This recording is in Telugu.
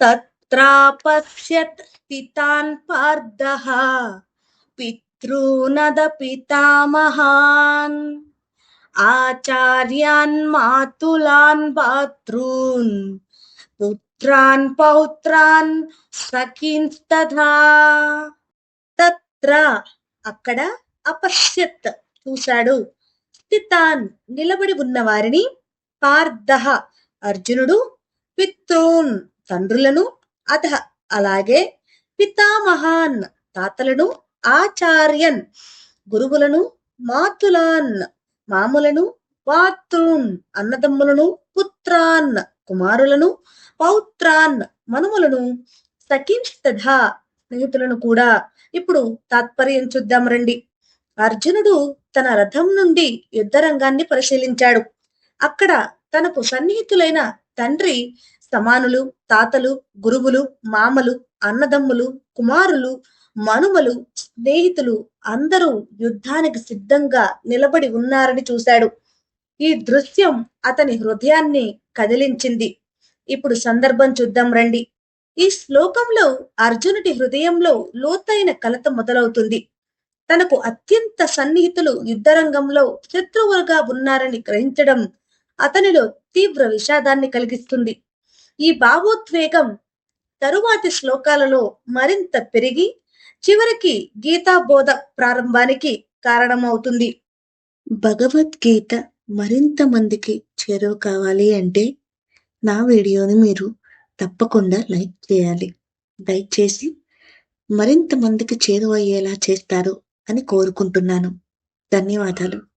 తత్రాపశ్యత్ స్థితాన్ పార్థః పితృనద పితామహాన్ ఆచార్యాన్ మాతులాన్ భాతృన్ పుత్రాన్ పౌత్రాన్ సఖీంస్తథా తత్ర అక్కడ అపశ్యత్ చూశాడు. స్థితాన్ నిలబడి ఉన్న వారిని పార్థ అర్జునుడు పితృన్ తండ్రులను అత అలాగే పితామహాన్ తాతలను ఆచార్యన్ గురువులను మాతులాన్ మాములను పాత్రున్ అన్నదమ్ములను పుత్రాన్ కుమారులను పౌత్రాన్ మనుములను సఖీంస్తథా స్నేహితులను కూడా ఇప్పుడు తాత్పర్యం చూద్దాం రండి. అర్జునుడు తన రథం నుండి యుద్ధరంగాన్ని పరిశీలించాడు. అక్కడ తనకు సన్నిహితులైన తండ్రి సమానులు తాతలు గురువులు మామలు అన్నదమ్ములు కుమారులు మనుమలు స్నేహితులు అందరూ యుద్ధానికి సిద్ధంగా నిలబడి ఉన్నారని చూశాడు. ఈ దృశ్యం అతని హృదయాన్ని కదిలించింది. ఇప్పుడు సందర్భం చూద్దాం రండి. ఈ శ్లోకంలో అర్జునుడి హృదయంలో లోతైన కలత మొదలవుతుంది. తనకు అత్యంత సన్నిహితులు యుద్ధరంగంలో శత్రువులుగా ఉన్నారని గ్రహించడం అతనిలో తీవ్ర విషాదాన్ని కలిగిస్తుంది. ఈ భావోద్వేగం తరువాతి శ్లోకాలలో మరింత పెరిగి చివరికి గీతా బోధ ప్రారంభానికి కారణమవుతుంది. భగవద్గీత మరింత మందికి చేరువ కావాలి అంటే నా వీడియోని మీరు తప్పకుండా లైక్ చేయాలి. లైక్ చేసి మరింత మందికి చేరువయ్యేలా చేస్తారు అని కోరుకుంటున్నాను. ధన్యవాదాలు.